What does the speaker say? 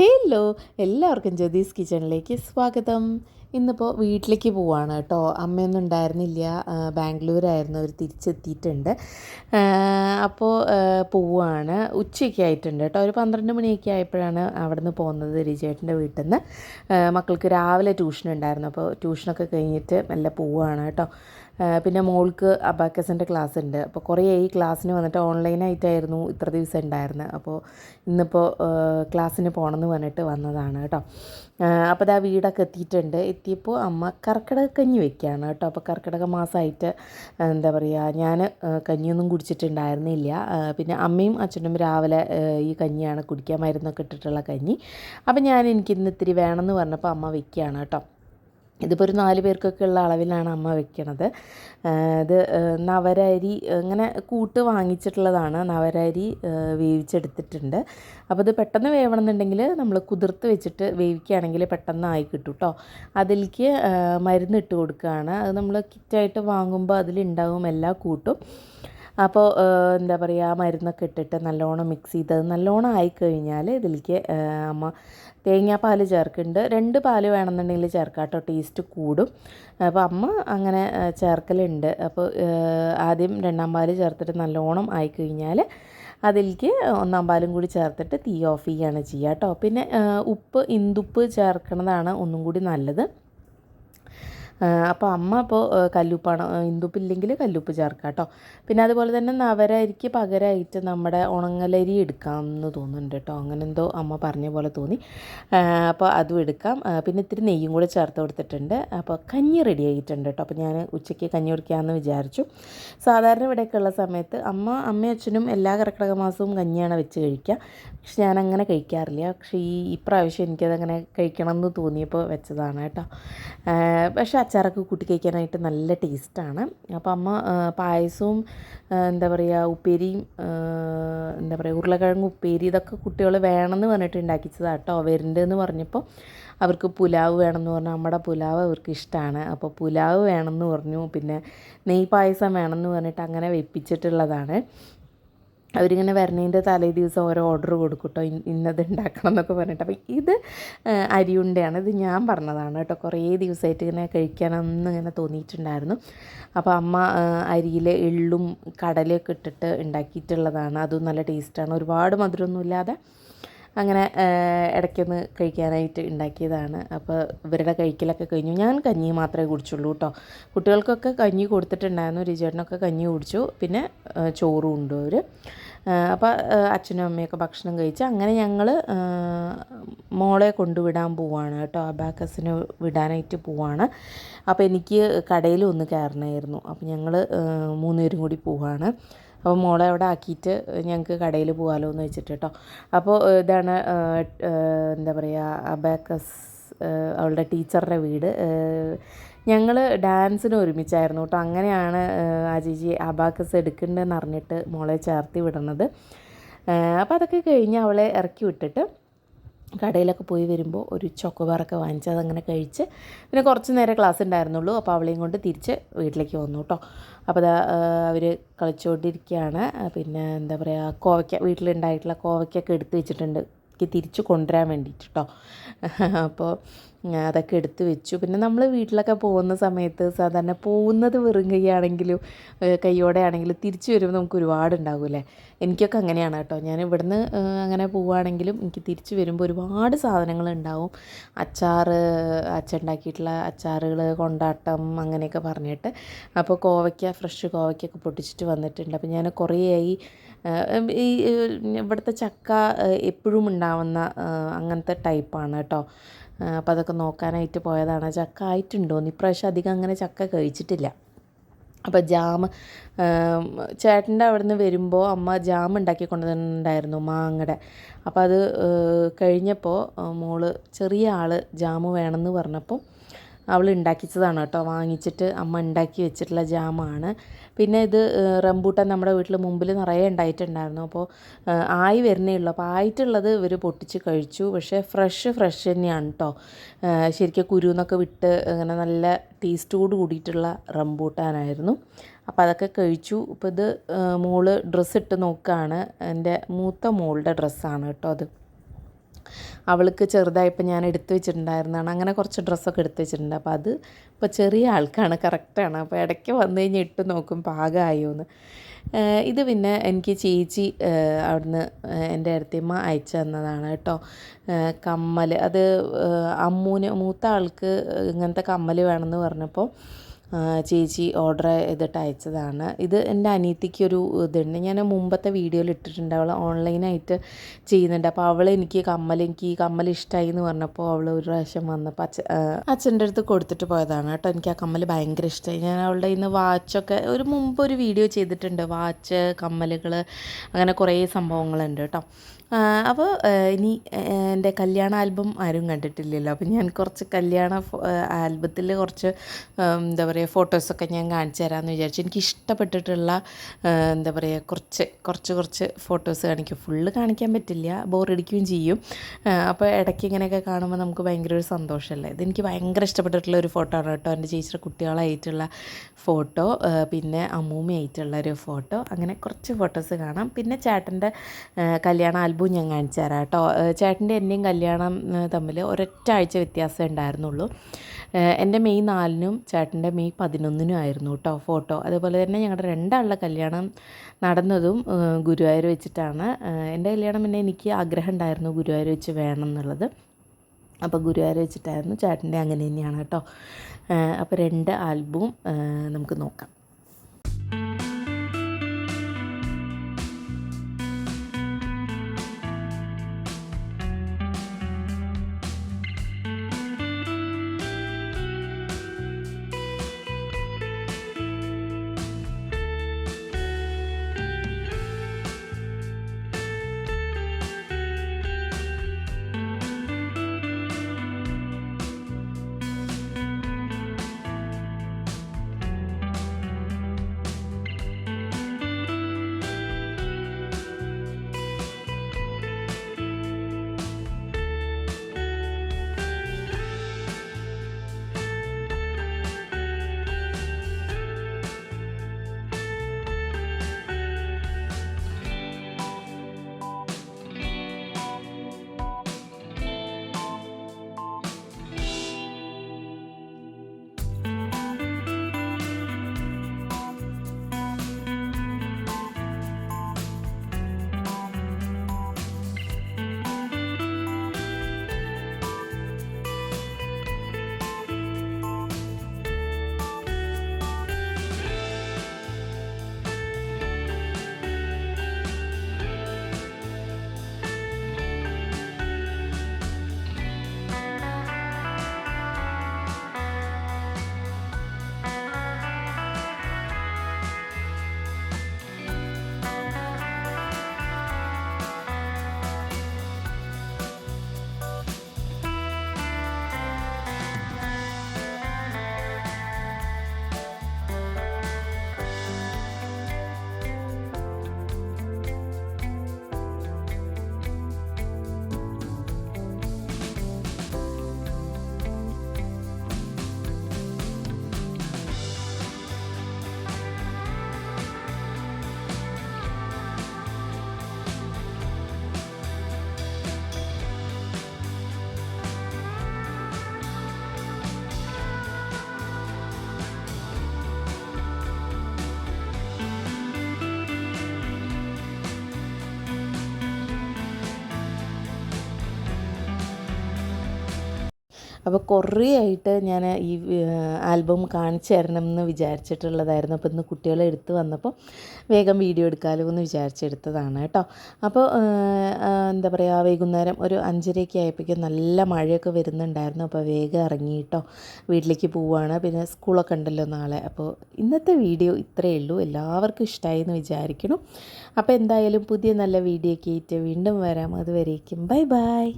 Hello എല്ലാവർക്കും ജ്യോതിസ് കിച്ചണിലേക്ക് സ്വാഗതം. ഇന്നിപ്പോൾ വീട്ടിലേക്ക് പോവാണ് കേട്ടോ. അമ്മയൊന്നും ഉണ്ടായിരുന്നില്ല. ബാംഗ്ലൂരായിരുന്നു. അവർ തിരിച്ചെത്തിയിട്ടുണ്ട്. അപ്പോൾ പോവാണ്. ഉച്ചയൊക്കെ ആയിട്ടുണ്ട് കേട്ടോ. ഒരു പന്ത്രണ്ട് മണിയൊക്കെ ആയപ്പോഴാണ് അവിടെ നിന്ന് പോകുന്നത് രജിചേട്ടന്റെ വീട്ടിൽ നിന്ന് മക്കൾക്ക് രാവിലെ ട്യൂഷൻ ഉണ്ടായിരുന്നു അപ്പോൾ ട്യൂഷനൊക്കെ കഴിഞ്ഞിട്ട് നല്ല പോവുകയാണ് കേട്ടോ. പിന്നെ മോൾക്ക് അബാക്കസിന്റെ ക്ലാസ് ഉണ്ട് അപ്പോൾ കുറേ ഈ ക്ലാസ്സിന് വന്നിട്ട് ഓൺലൈനായിട്ടായിരുന്നു ഇത്ര ദിവസം ഉണ്ടായിരുന്നത് അപ്പോൾ ഇന്നിപ്പോൾ ക്ലാസ്സിന് പോകണമെന്ന് പറഞ്ഞിട്ട് വന്നതാണ് കേട്ടോ. അപ്പോൾ ദാ വീടൊക്കെ എത്തിയിട്ടുണ്ട്. എത്തിയപ്പോൾ അമ്മ കർക്കിടക കഞ്ഞി വെക്കുകയാണ് കേട്ടോ. അപ്പോൾ കർക്കിടക മാസമായിട്ട് എന്താ പറയുക ഞാൻ കഞ്ഞിയൊന്നും കുടിച്ചിട്ടുണ്ടായിരുന്നില്ല. പിന്നെ അമ്മയും അച്ഛനും രാവിലെ ഈ കഞ്ഞിയാണ് കുടിക്കാൻ മരുന്നൊക്കെ ഇട്ടിട്ടുള്ള കഞ്ഞി. അപ്പോൾ ഞാൻ എനിക്കിന്ന് ഇത്തിരി വേണമെന്ന് പറഞ്ഞപ്പോൾ അമ്മ വെക്കുകയാണ് കേട്ടോ. ഇതിപ്പോൾ ഒരു നാല് പേർക്കൊക്കെ ഉള്ള അളവിലാണ് അമ്മ വെക്കണത്. ഇത് നവരരി അങ്ങനെ കൂട്ട് വാങ്ങിച്ചിട്ടുള്ളതാണ്. നവരരി വേവിച്ചെടുത്തിട്ടുണ്ട്. അപ്പോൾ ഇത് പെട്ടെന്ന് വേവണമെന്നുണ്ടെങ്കിൽ നമ്മൾ കുതിർത്ത് വെച്ചിട്ട് വേവിക്കുകയാണെങ്കിൽ പെട്ടെന്ന് ആയി കിട്ടും കേട്ടോ അതിലേക്ക് മരുന്നിട്ട് കൊടുക്കുകയാണ് അത് നമ്മൾ കിറ്റായിട്ട് വാങ്ങുമ്പോൾ അതിലുണ്ടാവും എല്ലാ കൂട്ടും. അപ്പോൾ എന്താ പറയുക മരുന്നൊക്കെ ഇട്ടിട്ട് നല്ലോണം മിക്സ് ചെയ്ത് നല്ലോണം ആയിക്കഴിഞ്ഞാൽ ഇതിലേക്ക് അമ്മ തേങ്ങാപ്പാൽ ചേർക്കുന്നുണ്ട്. രണ്ട് പാൽ വേണമെന്നുണ്ടെങ്കിൽ ചേർക്കാട്ടോ ടേസ്റ്റ് കൂടും. അപ്പോൾ അമ്മ അങ്ങനെ ചേർക്കലുണ്ട്. അപ്പോൾ ആദ്യം രണ്ടാം പാൽ ചേർത്തിട്ട് നല്ലോണം ആയിക്കഴിഞ്ഞാൽ അതിലേക്ക് ഒന്നാം പാലും കൂടി ചേർത്തിട്ട് തീ ഓഫ് ചെയ്യുകയാണ് ചെയ്യുക കേട്ടോ. പിന്നെ ഉപ്പ് ഇന്തുപ്പ് ചേർക്കുന്നതാണ് ഒന്നും കൂടി നല്ലത്. അപ്പോൾ അമ്മ അപ്പോൾ കല്ലുപ്പാണ്. ഇന്ദുപ്പില്ലെങ്കിൽ കല്ലുപ്പ് ചേർക്കാം കേട്ടോ പിന്നെ അതുപോലെ തന്നെ നവരരിക്ക് പകരമായിട്ട് നമ്മുടെ ഉണങ്ങലരി എടുക്കാമെന്ന് തോന്നുന്നുണ്ട് കേട്ടോ. അങ്ങനെ എന്തോ അമ്മ പറഞ്ഞ പോലെ തോന്നി. അപ്പോൾ അതും എടുക്കാം. പിന്നെ ഇത്തിരി നെയ്യും കൂടെ ചേർത്ത് കൊടുത്തിട്ടുണ്ട്. അപ്പോൾ കഞ്ഞി റെഡി ആയിട്ടുണ്ട് കേട്ടോ. അപ്പോൾ ഞാൻ ഉച്ചയ്ക്ക് കഞ്ഞി കുടിക്കാമെന്ന് വിചാരിച്ചു. സാധാരണ ഇവിടെയൊക്കെ ഉള്ള സമയത്ത് അമ്മ അമ്മയും അച്ഛനും എല്ലാ കർക്കിടക മാസവും കഞ്ഞിയാണ് വെച്ച് കഴിക്കുക. പക്ഷെ ഞാൻ അങ്ങനെ കഴിക്കാറില്ല. പക്ഷേ ഈ ഇപ്രാവശ്യം എനിക്കതങ്ങനെ കഴിക്കണം എന്ന് തോന്നിയപ്പോൾ വെച്ചതാണ് കേട്ടോ. പക്ഷേ അച്ചാറൊക്കെ കൂട്ടി കഴിക്കാനായിട്ട് നല്ല ടേസ്റ്റാണ്. അപ്പോൾ അമ്മ പായസവും എന്താ പറയുക ഉപ്പേരിയും എന്താ പറയുക ഉരുളക്കിഴങ്ങ് ഉപ്പേരി ഇതൊക്കെ കുട്ടികൾ വേണമെന്ന് പറഞ്ഞിട്ട് ഉണ്ടാക്കിച്ചതാണ് കേട്ടോ വരുന്നുണ്ടെന്ന് പറഞ്ഞപ്പോൾ അവർക്ക് പുലാവ് വേണമെന്ന് പറഞ്ഞു. നമ്മുടെ പുലാവ് അവർക്ക് ഇഷ്ടമാണ്. അപ്പോൾ പുലാവ് വേണമെന്ന് പറഞ്ഞു. പിന്നെ നെയ് പായസം വേണമെന്ന് പറഞ്ഞിട്ട് അങ്ങനെ വെപ്പിച്ചിട്ടുള്ളതാണ്. അവരിങ്ങനെ വരണേന്റെ തലേ ദിവസം ഓരോ ഓർഡർ കൊടുക്കും കേട്ടോ ഇന്നത് ഉണ്ടാക്കണം എന്നൊക്കെ പറഞ്ഞിട്ട്. അപ്പോൾ ഇത് അരിയുണ്ടയാണ്. ഇത് ഞാൻ പറഞ്ഞതാണ് കേട്ടോ. കുറേ ദിവസമായിട്ട് ഇങ്ങനെ കഴിക്കാനൊന്നും ഇങ്ങനെ തോന്നിയിട്ടുണ്ടായിരുന്നു. അപ്പോൾ അമ്മ അരിയിൽ എള്ളും കടലയൊക്കെ ഇട്ടിട്ട് ഉണ്ടാക്കിയിട്ടുള്ളതാണ് അതും നല്ല ടേസ്റ്റാണ് ഒരുപാട് മധുരമൊന്നും ഇല്ലാതെ അങ്ങനെ ഇടയ്ക്കൊന്ന് കഴിക്കാനായിട്ട് ഉണ്ടാക്കിയതാണ്. അപ്പോൾ ഇവരുടെ കഴിക്കലൊക്കെ കഴിഞ്ഞു. ഞാൻ കഞ്ഞി മാത്രമേ കുടിച്ചുള്ളൂ കേട്ടോ കുട്ടികൾക്കൊക്കെ കഞ്ഞി കൊടുത്തിട്ടുണ്ടായിരുന്നു. രുചിയേട്ടനൊക്കെ കഞ്ഞി കുടിച്ചു. പിന്നെ ചോറും ഉണ്ട് അവർ അപ്പോൾ അച്ഛനും അമ്മയൊക്കെ ഭക്ഷണം കഴിച്ച് അങ്ങനെ ഞങ്ങൾ മോളെ കൊണ്ടുവിടാൻ പോവാണ് കേട്ടോ അബാക്കസിന് വിടാനായിട്ട് പോവാണ്. അപ്പോൾ എനിക്ക് കടയിൽ ഒന്ന് കയറണമായിരുന്നു അപ്പോൾ ഞങ്ങൾ മൂന്നുപേരും കൂടി പോവാണ്. അപ്പോൾ മോളെ അവിടെ ആക്കിയിട്ട് ഞങ്ങൾക്ക് കടയിൽ പോകാമല്ലോ എന്ന് വെച്ചിട്ട് കേട്ടോ. അപ്പോൾ ഇതാണ് എന്താ പറയുക അബാക്കസ് അവളുടെ ടീച്ചറുടെ വീട്. ഞങ്ങൾ ഡാൻസിന് ഒരുമിച്ചായിരുന്നു കേട്ടോ. അങ്ങനെയാണ് ആ ചേച്ചി അബാക്കസ് എടുക്കേണ്ടതെന്ന് അറിഞ്ഞിട്ട് മോളെ ചേർത്തി വിടണത്. അപ്പോൾ അതൊക്കെ കഴിഞ്ഞ് അവളെ ഇറക്കി വിട്ടിട്ട് കടയിലൊക്കെ പോയി വരുമ്പോൾ ഒരു ചോക്കോബാറൊക്കെ വാങ്ങിച്ച് അതങ്ങനെ കഴിച്ച് പിന്നെ കുറച്ച് നേരം ക്ലാസ് ഉണ്ടായിരുന്നുള്ളൂ. അപ്പോൾ അവളെയും കൊണ്ട് തിരിച്ച് വീട്ടിലേക്ക് വന്നു കേട്ടോ. അപ്പോൾ അതാ അവർ കളിച്ചുകൊണ്ടിരിക്കുകയാണ്. പിന്നെ എന്താ പറയുക കോവയ്ക്ക വീട്ടിലുണ്ടായിട്ടുള്ള കോവയ്ക്കൊക്കെ എടുത്ത് വെച്ചിട്ടുണ്ട്. എനിക്ക് തിരിച്ച് കൊണ്ടുവരാൻ വേണ്ടിയിട്ട് കേട്ടോ. അപ്പോൾ അതൊക്കെ എടുത്ത് വെച്ചു. പിന്നെ നമ്മൾ വീട്ടിലൊക്കെ പോകുന്ന സമയത്ത് സാധാരണ പോകുന്നത് വെറും കൈയാണെങ്കിലും കൈയോടെ ആണെങ്കിലും തിരിച്ചു വരുമ്പോൾ നമുക്ക് ഒരുപാട് ഉണ്ടാകൂലേ എനിക്കൊക്കെ അങ്ങനെയാണ് കേട്ടോ. ഞാൻ ഇവിടുന്ന് അങ്ങനെ പോവുകയാണെങ്കിലും എനിക്ക് തിരിച്ചു വരുമ്പോൾ ഒരുപാട് സാധനങ്ങൾ ഉണ്ടാവും അച്ചാറ് അച്ചുണ്ടാക്കിയിട്ടുള്ള അച്ചാറുകൾ കൊണ്ടാട്ടം അങ്ങനെയൊക്കെ പറഞ്ഞിട്ട്. അപ്പോൾ കോവയ്ക്ക ഫ്രഷ് കോവയ്ക്കൊക്കെ പൊട്ടിച്ചിട്ട് വന്നിട്ടുണ്ട്. അപ്പോൾ ഞാൻ കുറേയായി ഈ ഇവിടുത്തെ ചക്ക എപ്പോഴും ഉണ്ടാവുന്ന അങ്ങനത്തെ ടൈപ്പാണ് കേട്ടോ. അപ്പോൾ അതൊക്കെ നോക്കാനായിട്ട് പോയതാണ്. ചക്ക ആയിട്ടുണ്ടോയെന്ന് ഇപ്രാവശ്യം അധികം അങ്ങനെ ചക്ക കഴിച്ചിട്ടില്ല. അപ്പോൾ ജാം ചേട്ടന്റെ അവിടെ നിന്ന് വരുമ്പോൾ അമ്മ ജാം ഉണ്ടാക്കി കൊണ്ടുവന്നിട്ടുണ്ടായിരുന്നു മാങ്ങയുടെ അപ്പോൾ അത് കഴിഞ്ഞപ്പോൾ മോൾ ചെറിയ ആൾ ജാം വേണമെന്ന് പറഞ്ഞപ്പോൾ അവൾ ഉണ്ടാക്കിച്ചതാണ് കേട്ടോ. വാങ്ങിച്ചിട്ട് അമ്മ ഉണ്ടാക്കി വെച്ചിട്ടുള്ള ജാമാണ്. പിന്നെ ഇത് റംബൂട്ടാൻ നമ്മുടെ വീട്ടിൽ മുമ്പിൽ നിറയെ ഉണ്ടായിട്ടുണ്ടായിരുന്നു. അപ്പോൾ ആയി വരുന്നേ ഉള്ളൂ. അപ്പോൾ ആയിട്ടുള്ളത് ഇവർ പൊട്ടിച്ച് കഴിച്ചു. പക്ഷേ ഫ്രഷ് ഫ്രഷ് തന്നെയാണ് കേട്ടോ. ശരിക്കും ശരിക്കും കുരുന്നൊക്കെ വിട്ട് അങ്ങനെ നല്ല ടേസ്റ്റോട് കൂടിയിട്ടുള്ള റംബൂട്ടാനായിരുന്നു. അപ്പോൾ അതൊക്കെ കഴിച്ചു. ഇപ്പോൾ ഇത് മോൾ ഡ്രസ്സ് ഇട്ട് നോക്കുകയാണ് എന്റെ മൂത്ത മോളുടെ ഡ്രസ്സാണ് കേട്ടോ അത്. അവൾക്ക് ചെറുതായപ്പോൾ ഞാൻ എടുത്തു വെച്ചിട്ടുണ്ടായിരുന്നതാണ്. അങ്ങനെ കുറച്ച് ഡ്രസ്സൊക്കെ എടുത്തു വെച്ചിട്ടുണ്ട്. അപ്പോൾ അത് ഇപ്പോൾ ചെറിയ ആൾക്കാണ് കറക്റ്റാണ് അപ്പോൾ ഇടയ്ക്ക് വന്നു കഴിഞ്ഞ് ഇട്ട് നോക്കും പാകമായോ എന്ന് ഇത് പിന്നെ എനിക്ക് ചേച്ചി അവിടുന്ന് എന്റെ അടുത്തമ്മ അയച്ചു തന്നതാണ് കേട്ടോ. കമ്മൽ അത് അമ്മൂന് മൂത്ത ആൾക്ക് ഇങ്ങനത്തെ കമ്മൽ വേണമെന്ന് പറഞ്ഞപ്പോൾ ചേച്ചി ഓർഡർ ചെയ്തിട്ട് അയച്ചതാണ്. ഇത് എന്റെ അനിയത്തിക്കൊരു ഇതുണ്ട്. ഞാൻ മുമ്പത്തെ വീഡിയോയിൽ ഇട്ടിട്ടുണ്ട്. അവൾ ഓൺലൈനായിട്ട് ചെയ്യുന്നുണ്ട്. അപ്പോൾ അവൾ എനിക്ക് കമ്മൽ എനിക്ക് ഈ കമ്മൽ ഇഷ്ടമായി എന്ന് പറഞ്ഞപ്പോൾ അവൾ ഒരു പ്രാവശ്യം വന്നപ്പോൾ അച്ഛ അച്ഛന്റെ അടുത്ത് കൊടുത്തിട്ട് പോയതാണ് കേട്ടോ. എനിക്ക് ആ കമ്മൽ ഭയങ്കര ഇഷ്ടമായി ഞാൻ അവളുടെ ഇന്ന് വാച്ചൊക്കെ ഒരു മുമ്പ് ഒരു വീഡിയോ ചെയ്തിട്ടുണ്ട്. വാച്ച് കമ്മലുകൾ അങ്ങനെ കുറേ സംഭവങ്ങളുണ്ട് കേട്ടോ. അപ്പോൾ ഇനി എന്റെ കല്യാണ ആൽബം ആരും കണ്ടിട്ടില്ലല്ലോ. അപ്പോൾ ഞാൻ കുറച്ച് കല്യാണ ആൽബത്തിൽ കുറച്ച് എന്താ പറയുക ഫോട്ടോസൊക്കെ ഞാൻ കാണിച്ചു തരാമെന്ന് വിചാരിച്ചു എനിക്ക് ഇഷ്ടപ്പെട്ടിട്ടുള്ള എന്താ പറയുക കുറച്ച് കുറച്ച് കുറച്ച് ഫോട്ടോസ് കാണിക്കും. ഫുള്ള് കാണിക്കാൻ പറ്റില്ല ബോറടിക്കുകയും ചെയ്യും. അപ്പോൾ ഇടയ്ക്ക് ഇങ്ങനെയൊക്കെ കാണുമ്പോൾ നമുക്ക് ഭയങ്കര ഒരു സന്തോഷമല്ലേ ഇതെനിക്ക് ഭയങ്കര ഇഷ്ടപ്പെട്ടിട്ടുള്ള ഒരു ഫോട്ടോ ആണ് കേട്ടോ. എന്റെ ചേച്ചിയുടെ കുട്ടികളായിട്ടുള്ള ഫോട്ടോ പിന്നെ അമ്മൂമ്മയായിട്ടുള്ള ഒരു ഫോട്ടോ. അങ്ങനെ കുറച്ച് ഫോട്ടോസ് കാണാം. പിന്നെ ചേട്ടന്റെ കല്യാണ ആൽബവും ഞാൻ കാണിച്ചു തരാം കേട്ടോ. ചേട്ടന്റെ എന്റെയും കല്യാണം തമ്മിൽ ഒരൊറ്റ ആഴ്ച വ്യത്യാസമേ ഉണ്ടായിരുന്നുള്ളൂ. എന്റെ മെയ് നാലിനും ചേട്ടന്റെ മെയ് പതിനൊന്നിനും ആയിരുന്നു കേട്ടോ ഫോട്ടോ. അതുപോലെ തന്നെ ഞങ്ങളുടെ രണ്ടാളുടെ കല്യാണം നടന്നതും ഗുരുവായൂർ വെച്ചിട്ടാണ്. എന്റെ കല്യാണം പിന്നെ എനിക്ക് ആഗ്രഹം ഉണ്ടായിരുന്നു ഗുരുവായൂർ വെച്ച് വേണം എന്നുള്ളത്. അപ്പോൾ ഗുരുവായൂർ വെച്ചിട്ടായിരുന്നു ചേട്ടന്റെ അങ്ങനെ തന്നെയാണ് കേട്ടോ. അപ്പോൾ രണ്ട് ആൽബവും നമുക്ക് നോക്കാം. അപ്പോൾ കുറേ ആയിട്ട് ഞാൻ ഈ ആൽബം കാണിച്ചു തരണം എന്ന് വിചാരിച്ചിട്ടുള്ളതായിരുന്നു. അപ്പോൾ ഇന്ന് കുട്ടികളെ എടുത്ത് വന്നപ്പോൾ വേഗം വീഡിയോ എടുക്കാമല്ലോ എന്ന് വിചാരിച്ചെടുത്തതാണ് കേട്ടോ. അപ്പോൾ എന്താ പറയുക വൈകുന്നേരം ഒരു അഞ്ചരയൊക്കെ ആയപ്പോഴേക്കും നല്ല മഴയൊക്കെ വരുന്നുണ്ടായിരുന്നു. അപ്പോൾ വേഗം ഇറങ്ങി കേട്ടോ. വീട്ടിലേക്ക് പോവുകയാണ് പിന്നെ സ്കൂളൊക്കെ ഉണ്ടല്ലോ നാളെ. അപ്പോൾ ഇന്നത്തെ വീഡിയോ ഇത്രയേ ഉള്ളൂ. എല്ലാവർക്കും ഇഷ്ടമായി എന്ന് വിചാരിക്കണം അപ്പോൾ എന്തായാലും പുതിയ നല്ല വീഡിയോ ഒക്കെ ആയിട്ട് വീണ്ടും വരാം. അതുവരേക്കും ബൈ ബൈ.